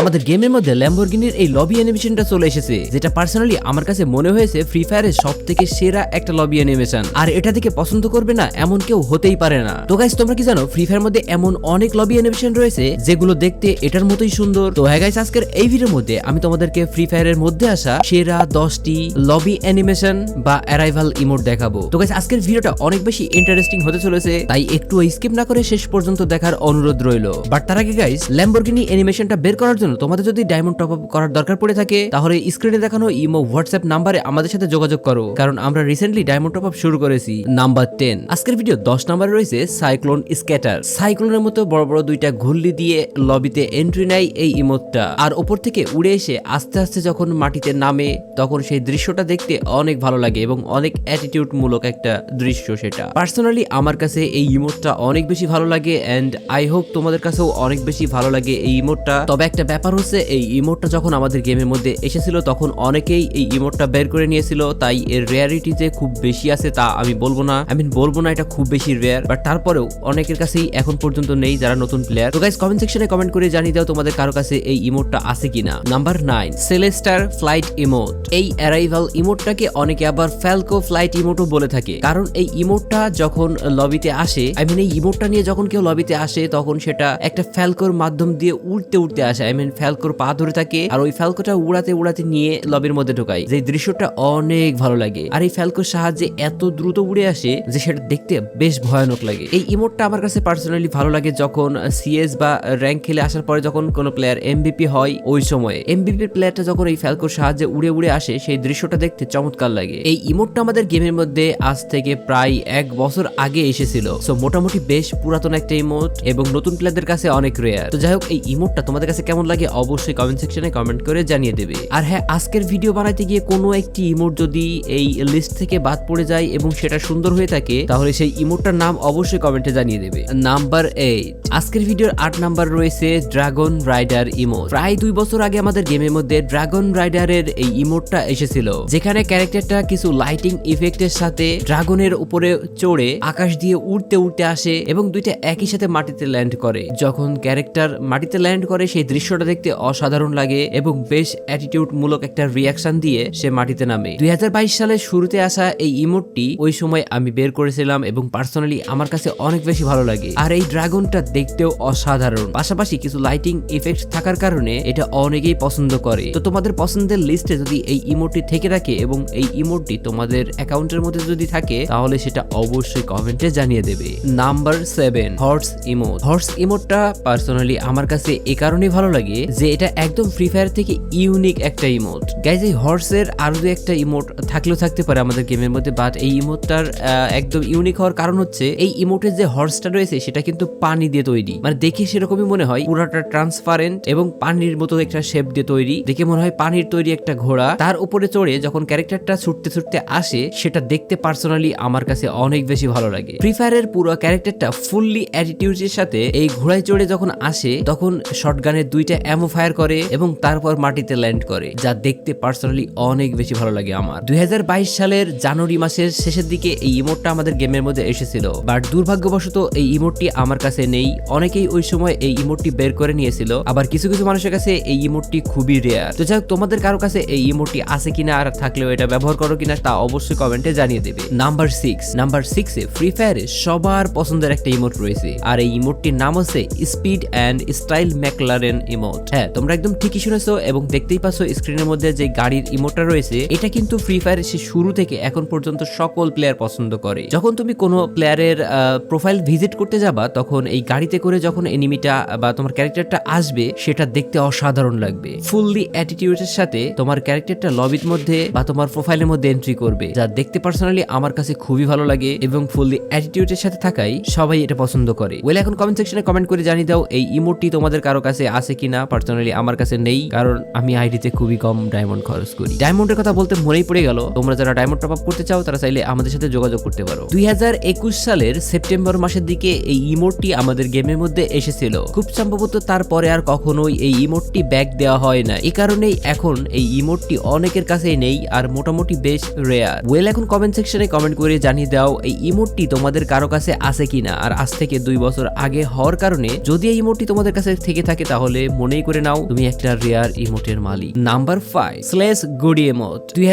আমাদের গেমের মধ্যে ল্যাম্বরগিনির এই লবি অ্যানিমেশনটা চলে এসেছে, যেটা পার্সোনালি আমার কাছে মনে হয়েছে ফ্রি ফায়ারের সব থেকে সেরা একটা লবি অ্যানিমেশন আর এটা দেখে পছন্দ করবে না এমন কেউ হতেই পারে না। তো গাইস তোমরা কি জানো ফ্রি ফায়ার মধ্যে এমন অনেক লবি অ্যানিমেশন রয়েছে, যেগুলো দেখতে এটার মতোই সুন্দর? তো হ্যাঁ গাইস আজকের এই ভিডিওর মধ্যে আমি তোমাদেরকে ফ্রি ফায়ারের মধ্যে আসা সেরা দশটি লবি অ্যানিমেশন বা অ্যারাইভাল ইমোট দেখাবো। তো গাইস আজকের ভিডিওটা অনেক বেশি ইন্টারেস্টিং হতে চলেছে, তাই একটু স্কিপ না করে শেষ পর্যন্ত দেখার অনুরোধ রইল। বাট তার আগে গাইস ল্যাম্বরগিনি অ্যানিমেশনটা বের করার জন্য তোমাদের যদি ডায়মন্ড টপ আপ করার দরকার পড়ে থাকে, তাহলে স্ক্রিনে দেখানো ইমো হোয়াটসঅ্যাপ নাম্বারে আমাদের সাথে যোগাযোগ করো। কারণ আমরা রিসেন্টলি ডায়মন্ড টপ আপ শুরু করেছি নাম্বার টেন আজকের ভিডিও দশ নাম্বারে রয়েছে সাইক্লোন স্ক্যাটার সাইক্লোনের মতো বড় বড় দুইটা ঘুল্লি দিয়ে লবিতে এন্ট্রি নেয় এই ইমোটটা আর ওপর থেকে উড়ে এসে আস্তে আস্তে যখন মাটিতে নামে, তখন সেই দৃশ্যটা দেখতে অনেক ভালো লাগে এবং অনেক অ্যাটিটিউড মূলক একটা দৃশ্য সেটা। পার্সোনালি আমার কাছে এই ইমোটটা অনেক বেশি ভালো লাগে এন্ড আই হোপ তোমাদের কাছেও অনেক বেশি ভালো লাগে এই ইমোটটা তবে একটা ব্যাপার হচ্ছে, এই ইমোটটা যখন আমাদের গেমের মধ্যে এসেছিল, তখন অনেকেই এই ইমোটটা বের করে নিয়েছিল। তাই এর রেয়ারিটি যে খুব বেশি আছে তা আমি বলব না। আমি বলব না, এটা খুব বেশি রেয়ার বাট তারপরেও অনেকের কাছেই এখন পর্যন্ত নেই যারা নতুন প্লেয়ার তো গাইস কমেন্ট সেকশনে কমেন্ট করে জানিয়ে দাও তোমাদের কারও কাছে এই ইমোটটা আছে কিনা। নাম্বার নাইন সেলেস্টার ফ্লাইট ইমোট এই অ্যারাইভাল ইমোটটাকে অনেকে আবার ফ্যালকো ফ্লাইট ইমোটও বলে থাকে। কারণ এই ইমোটটা যখন লবিতে আসে আই মিন এই ইমোটটা নিয়ে যখন কেউ লবিতে আসে, তখন সেটা একটা ফ্যালকোর মাধ্যম দিয়ে উড়তে উড়তে আসে। আই মিন ফ্যালকোর পা ধরে থাকে আর ওই ফ্যালকোটা উড়াতে উড়াতে নিয়ে লবির মধ্যে ঢোকায়। যে দৃশ্যটা অনেক ভালো লাগে। আর এই ফ্যালকোর সাহায্যে এত দ্রুত উড়ে আসে যে সেটা দেখতে বেশ ভয়ানক লাগে। এই ইমোটটা আমার কাছে পার্সোনালি ভালো লাগে যখন সিএস বা র্যাঙ্ক খেলে আসার পরে যখন কোনো প্লেয়ার এমবিপি হয় ওই সময়ে। এমবিপি প্লেয়ারটা যখন এই ফ্যালকোর সাহায্যে উড়ে উড়ে আসে, সেই দৃশ্যটা দেখতে চমৎকার লাগে। এই ইমোটটা আমাদের গেমের মধ্যে আজ থেকে প্রায় এক বছর আগে এসেছিল। সো মোটামুটি বেশ পুরাতন একটা ইমোট এবং নতুন প্লেয়ারদের কাছে অনেক রেয়ার তো যাই হোক, এই ইমোটটা তোমাদের কাছে কেমন লাগে অবশ্যই কমেন্ট সেকশনে কমেন্ট করে জানিয়ে দেবে। আর হ্যাঁ আজকের ভিডিও বানাইতে গিয়ে কোনো একটি ইমোট যদি এই লিস্ট থেকে বাদ পড়ে যায় এবং সেটা সুন্দর হয়ে থাকে, তাহলে সেই ইমোটটার নাম অবশ্যই কমেন্টে জানিয়ে দেবে। নাম্বার এইট আজকের ভিডিওর আট নাম্বার রয়েছে ড্রাগন রাইডার ইমোট প্রায় দুই বছর আগে আমাদের গেমের মধ্যে ড্রাগন রাইডারের এই ইমোটটা এসেছিল, যেখানে ক্যারেক্টারটা কিছু লাইটিং ইফেক্টের সাথে ড্রাগনের উপরে চড়ে আকাশ দিয়ে উড়তে উড়তে আসে এবং দুইটা একই সাথে মাটিতে ল্যান্ড করে। যখন ক্যারেক্টার মাটিতে ল্যান্ড করে, সেই দৃশ্যটা দেখতে অসাধারণ লাগে এবং বেশ অ্যাটিটিউড মূলক একটা রিয়াকশন দিয়ে সে মাটিতে নামে। দুই সালের শুরুতে আসা এই ইমোটটি ওই সময় আমি বের করেছিলাম এবং পার্সোনালি আমার কাছে অনেক বেশি ভালো লাগে। আর এই ড্রাগনটা দেখতেও অসাধারণ। পাশাপাশি কিছু লাইটিং ইফেক্ট থাকার কারণে এটা অনেকেই পছন্দ করে। তো তোমাদের পছন্দের লিস্টে যদি এই ইমোটটি থেকে থাকে এবং এই ইমোটটি তোমাদের অ্যাকাউন্টের মধ্যে যদি থাকে, তাহলে সেটা অবশ্যই কমেন্টে জানিয়ে দেবে। Number seven horse emote horse ইমোটটা personally আমার কাছে এ কারণেই ভালো লাগে যে এটা একদম ফ্রি ফায়ার থেকে ইউনিক একটা ইমোট গাইজ এই হর্সের আরও দু একটা ইমোট থাকলেও থাকতে পারে আমাদের গেমের মধ্যে বাট এই ইমোটটার একদম ইউনিক হওয়ার কারণ হচ্ছে এই ইমোটের যে হর্সটা রয়েছে, সেটা কিন্তু পানি দিয়ে তৈরি। মানে দেখে সেরকমই মনে হয়, পুরাটা ট্রান্সপারেন্ট এবং পানির মতো একটা শেপ দিয়ে তৈরি। দেখে মনে হয় পানির তৈরি একটা ঘোড়া। তার উপরে চড়ে যখন ক্যারেক্টারটা ছুটতে ছুটতে আসে, সেটা দেখতে পার্সোনালি আমার কাছে অনেক বেশি ভালো লাগে। ফ্রি ফায়ারের পুরো ক্যারেক্টারটা ফুললি অ্যাটিটিউডের সাথে এই ঘোড়ায় চড়ে যখন আসে, তখন শটগানের দুইটা অ্যামো ফায়ার করে এবং তারপর মাটিতে ল্যান্ড করে, যা দেখতে পার্সোনালি অনেক বেশি ভালো লাগে আমার। দুই সালের জানুয়ারি মাসের শেষের দিকে এই ইমোটটা আমাদের গেমের মধ্যে এসেছিল। বাট দুর্ভাগ্যবশত এই ইমোটটি আমার কাছে নেই। অনেকেই ওই সময় এই ইমোটটি বের করে নিয়েছিল। আবার কিছু কিছু মানুষের কাছে এই ইমোটটি খুবই রেয়ার তো যাই তোমাদের কারও কাছে এই ইমোটটি আছে কিনা আর থাকলেও এটা ব্যবহার করো কিনা, তা অবশ্যই কমেন্টে জানিয়ে দেবে। নাম্বার সিক্স নাম্বার সিক্সে ফ্রি ফায়ারে সবার পছন্দের একটা ইমোট রয়েছে। আর এই ইমোটটির নাম হচ্ছে speed and style McLaren emote হ্যাঁ তোমরা একদম ঠিকই শুনেছো এবং দেখতেই পাচ্ছ স্ক্রিনের মধ্যে যে গাড়ির ইমোটটা রয়েছে, এটা কিন্তু ফ্রি ফায়ারের সে শুরু থেকে এখন পর্যন্ত সকল প্লেয়ার পছন্দ করে। যখন তুমি কোনো প্লেয়ারের প্রোফাইল ভিজিট করতে যাবা, তখন এই গাড়িতে করে যখন এনিমিটা বা তোমার ক্যারেক্টারটা আসবে, সেটা দেখতে অসাধারণ লাগবে। ফুললি অ্যাটিটিউডের সাথে তোমার ক্যারেক্টারটা লবির মধ্যে বা তোমার প্রোফাইলের মধ্যে এন্ট্রি করবে, যা দেখতে পার্সোনালি আমার কাছে খুবই ভালো লাগে এবং ফুললি অ্যাটিটিউডের সাথে থাকাই সবাই এটা পছন্দ করে। ওয়েল এখন কমেন্ট সেকশনে কমেন্ট করে জানিয়ে দাও, এই ইমোটটি তোমাদের কারও কাছে আছে কিনা। পার্সোনালি আমার কাছে নেই, কারণ আমি আইডিতে খুবই কম ডায়মন্ড খরচ করি। ডায়মন্ডের কথা বলতে মনেই পড়ে গেল, তোমরা যারা ডায়মন্ড টপ আপ করতে চাও, তারা চাইলে আমাদের সাথে যোগাযোগ করতে পারো। দুই সালের সেপ্টেম্বর মাসের দিকে এই ইমোটটি আমাদের গেমের মধ্যে এসেছিল। খুব সম্ভবত তারপরে আর কখনোই এই ইমোটটি ব্যাক দেওয়া হয় না এই কারণেই এখন এই ইমোটটি অনেকের কাছেই নেই, আর মোটামুটি বেশ রেয়ার ওয়েল এখন কমেন্ট সেকশনে কমেন্ট করে জানিয়ে দাও, এই ইমোটটি তোমাদের কারও কাছে আছে কিনা? আর আজ থেকে দুই বছর আগে হওয়ার কারণে যদি এই ইমোটটি তোমাদের কাছে থেকে থাকে, তাহলে মনেই করে নাও, তুমি একটা রেয়ার ইমোটের মালিক। নাম্বার ফাইভ স্লেস গুডি ইমোট দুই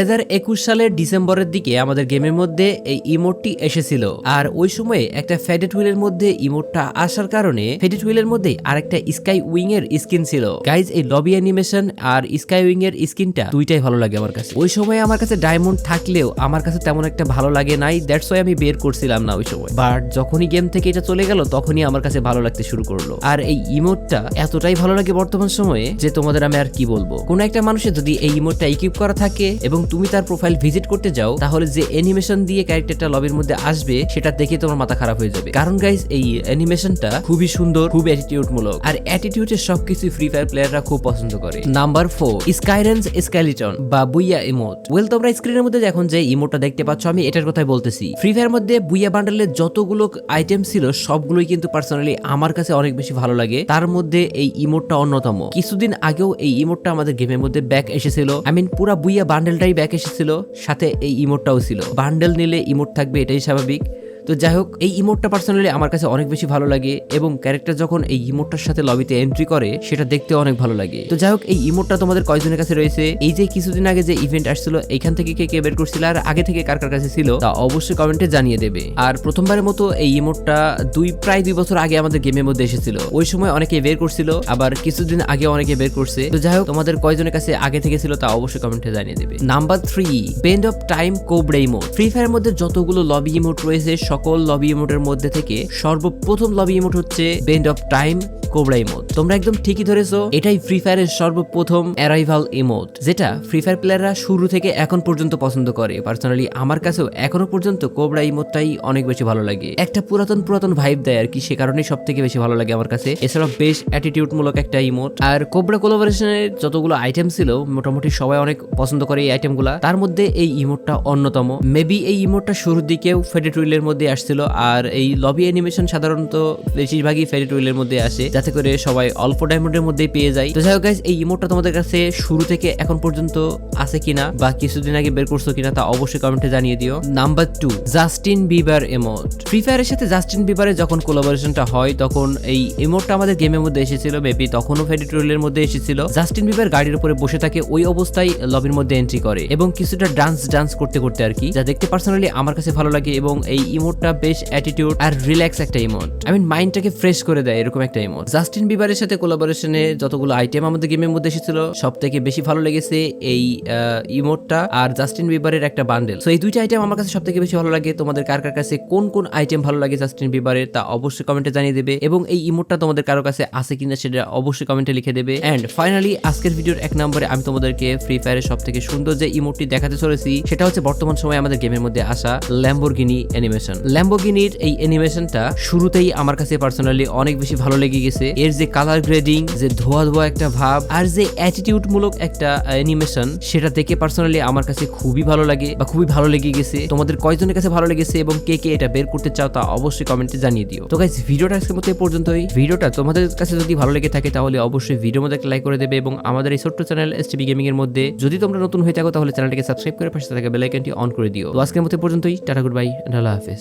সালের ডিসেম্বরের দিকে আমাদের গেমের মধ্যে এই ইমোটটি এসেছিল। আর ওই সময়ে একটা ফেডেড হুইলের মধ্যে ইমোটটা আসার কারণে ফেডেড হুইলের মধ্যে আরেকটা স্কাই উইং এর স্কিন ছিল। গাইজ এই লবি অ্যানিমেশন আর স্কাই উইং এর স্কিনটা দুইটাই ভালো লাগে আমার কাছে। ওই সময় আমার কাছে ডায়মন্ড থাকলেও আমার কাছে তেমন একটা ভালো লাগে নাই দ্যাটস ওয়াই আমি বের করছিলাম না ওই সময়। বাট যখনই গেম থেকে এটা চলে গেল, তখনই আমার কাছে ভালো লাগতে শুরু করল। আর এই ইমোটটা এতটাই ভালো লাগে বর্তমান সময়ে যে তোমাদের আমি আর কি বলব? কোন একটা মানুষের যদি এই ইমোটটা ইকুইপ করা থাকে এবং তুমি তার প্রোফাইল ভিজিট করতে যাও, তাহলে যে অ্যানিমেশন দিয়ে ক্যারেক্টারটা লবির মধ্যে আসবে, সেটা দেখে তোমার মাথা খারাপ হয়ে যাবে। কারণ গাইজ এই অ্যানিমেশনটা খুবই সুন্দর খুব অ্যাটিটিউড মূলক আর অ্যাটিটিউডের সবকিছু ফ্রি ফায়ার প্লেয়াররা খুব পছন্দ করে। নাম্বার ফোর স্কাইরেন্স স্কেলিটন বা বুইয়া ইমোট ওয়েল তোমরা স্ক্রিনের মধ্যে এখন যে ইমোটটা দেখতে পাচ্ছ, আমি এটার কথাই বলতেছি। ফ্রি ফায়ার মধ্যে বুইয়া বান্ডেলের যতগুলো আইটেম ছিল, সবগুলোই কিন্তু পার্সোনালি আমার কাছে অনেক বেশি ভালো লাগে। তার মধ্যে এই ইমোটটা অন্যতম। কিছুদিন আগেও এই ইমোটটা আমাদের গেমের মধ্যে ব্যাক এসেছিল। আই মিন পুরা বুইয়া বান্ডেলটাই ব্যাক এসেছিল, সাথে এই ইমোটটাও ছিল। বান্ডেল নিলে ইমোট থাকবে এটাই স্বাভাবিক। তো যাই হোক, এই ইমোটটা পার্সোনালি আমার কাছে অনেক বেশি ভালো লাগে এবং ক্যারেক্টার যখন এই ইমোটটার সাথে লবিতে এন্ট্রি করে, সেটা দেখতে অনেক ভালো লাগে। তো যাই হোক, এই ইমোটটা তোমাদের কয়জনের কাছে রয়েছে? এই যে কিছুদিন আগে যে ইভেন্ট আসছিল, এখান থেকে কে কে বের করছিল আর আগে থেকে কার কার কাছে ছিল, তা অবশ্যই কমেন্টে জানিয়ে দেবে। আর প্রথমবারের মতো এই ইমোটটা দুই, প্রায় দুই বছর আগে আমাদের গেমের মধ্যে এসেছিল। ওই সময় অনেকে বের করছিল, আবার কিছুদিন আগে অনেকে বের করছে। তো যাই হোক, তোমাদের কয়জনের কাছে আগে থেকে ছিল তা অবশ্যই কমেন্টে জানিয়ে দেবে। Number three bend of time cobra emote Free Fire মধ্যে যতগুলো লবি ইমোট রয়েছে সকল লবি ইমোটের মধ্যে থেকে সর্বপ্রথম লবি ইমোট হচ্ছে bend of time cobra emote তোমরা একদম ঠিকই ধরেছো, এটাই ফ্রি ফায়ারের সর্বপ্রথম অ্যারাইভাল ইমোট যেটা ফ্রি ফায়ার প্লেয়াররা শুরু থেকে এখন পর্যন্ত পছন্দ করে। পার্সোনালি আমার কাছেও এখনও পর্যন্ত কোবরা ইমোটটাই অনেক বেশি ভালো লাগে। একটা পুরাতন পুরাতন ভাইব দেয় আর কি, সে কারণেই সব থেকে বেশি ভালো লাগে আমার কাছে। এছাড়াও বেশ অ্যাটিটিউড মূলক একটা ইমোট আর কোবরা কোলাবোরেশনের যতগুলো আইটেম ছিল, মোটামুটি সবাই অনেক পছন্দ করে এই আইটেমগুলা তার মধ্যে এই ইমোটটা অন্যতম। মেবি এই ইমোটটা শুরুর দিকেও ফেডেড উইলের মধ্যে আসছিল। আর এই লবি অ্যানিমেশন সাধারণত বেশিরভাগই ফেডেড উইলের মধ্যে আসে, যাতে করে সবাই অল্প ডায়মন্ডের মধ্যেই পেয়ে যায়। তো যাই হোক এই ইমোটটা তোমাদের কাছে শুরু থেকে এখন পর্যন্ত আছে কিনা বা কিছুদিন আগে বের করছ কিনা তা অবশ্যই কমেন্টে জানিয়ে দিও। Number two Justin Bieber emote Free ফায়ারের সাথে জাস্টিন বিবারের যখন কোলাবোরেশনটা হয়, তখন এই ইমোটটা আমাদের গেমের মধ্যে এসেছিল মেবি তখনও ফেডিটোরিয়ালের মধ্যে এসেছিল। জাস্টিন বিবার গাড়ির উপরে বসে থাকে ওই অবস্থায় লবির মধ্যে এন্ট্রি করে এবং কিছুটা ডান্স ডান্স করতে করতে আর কি, যা দেখতে পার্সোনালি আমার কাছে ভালো লাগে এবং এই ইমোটটা বেশ অ্যাটিটিউড আর রিল্যাক্স একটা ইমোট আই মিন মাইন্ডটাকে ফ্রেশ করে দেয় এরকম একটা ইমোট জাস্টিন বিবারের সাথে কোলাবোরেশনে যতগুলো আইটেম আমাদের গেমের মধ্যে এসেছিল সব থেকে বেশি ভালো লেগেছে এই ইমোটটা আর জাস্টিন বিবারের একটা বান্ডেল সো এই দুইটা আইটেম আমার কাছে সব থেকে বেশি ভালো লাগে। তোমাদের কার কার কাছে কোন কোন আইটেম ভালো লাগে জাস্টিন বিবারের তা অবশ্যই কমেন্টে জানিয়ে দেবে। এবং এই ইমোটটা তোমাদের কারও কাছে আছে কিনা সেটা অবশ্যই কমেন্টে লিখে দেবে। অ্যান্ড ফাইনালি আজকের ভিডিওর এক নম্বরে আমি তোমাদেরকে ফ্রি ফায়ারের সব থেকে সুন্দর যে ইমোটটি দেখাতে চলেছি, সেটা হচ্ছে বর্তমান সময়ে আমাদের গেমের মধ্যে আসা ল্যাম্বোর্গিনি অ্যানিমেশন ল্যাম্বোর্গিনির এই অ্যানিমেশনটা শুরুতেই আমার কাছে পার্সোনালি অনেক বেশি ভালো লেগে গেছে। এর যে কালার গ্রেডিং যে ধোয়া ধোয়া একটা ভাব, আর যে অ্যাটিটিউড মূলক একটা অ্যানিমেশন সেটা দেখে পার্সোনালি আমার কাছে খুবই ভালো লাগে বা খুবই ভালো লেগে গেছে। তোমাদের কয়জনের কাছে ভালো লেগেছে এবং কে কে এটা বের করতে চাও তা অবশ্যই কমেন্টে জানিয়ে দিও। তো গাইস ভিডিওটা আজকের মতো পর্যন্তই। ভিডিওটা তোমাদের কাছে যদি ভালো লেগে থাকে তাহলে অবশ্যই ভিডিওর মধ্যে একটা লাইক করে দেবে এবং আমাদের এই ছোট্ট চ্যানেল এসটিভি গেমিং এর মধ্যে যদি তোমরা নতুন হয়ে থাকো তাহলে চ্যানেলটিকে সাবস্ক্রাইব করে পাশে থাকা বেল আইকনটি অন করে দিও। তো আজকের মতো পর্যন্তই। টাটা গুড বাই আল্লাহ হাফেজ।